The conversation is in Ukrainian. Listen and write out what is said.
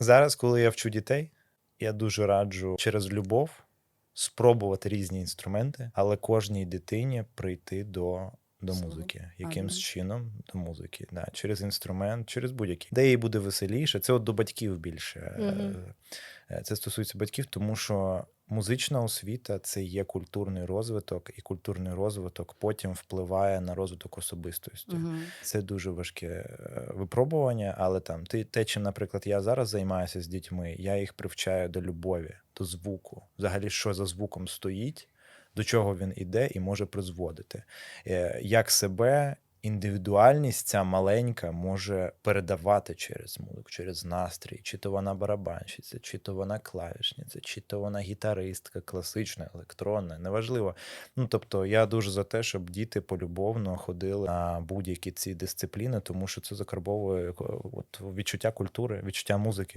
Зараз, коли я вчу дітей, я дуже раджу через любов спробувати різні інструменти, але кожній дитині прийти до, до музики, якимсь Ага. чином до музики, да, через інструмент, через будь-який. Де їй буде веселіше, це от до батьків більше. Е, Це стосується батьків, тому що музична освіта це є культурний розвиток, і культурний розвиток потім впливає на розвиток особистості. Мгм. Це дуже важке е, випробування, але там ти те, чим, наприклад, я зараз займаюся з дітьми, я їх привчаю до любові, до звуку. Взагалі, що за звуком стоїть, до чого він іде і може призводити. Е, Як себе індивідуальність ця маленька може передавати через музику, через настрій, чи то вона барабанщиця, чи то вона клавішниця, чи то вона гітаристка, класична, електронна, неважливо. Ну тобто, я дуже за те, щоб діти полюбовно ходили на будь-які ці дисципліни, тому що це закарбовує е, от, відчуття культури, відчуття музики.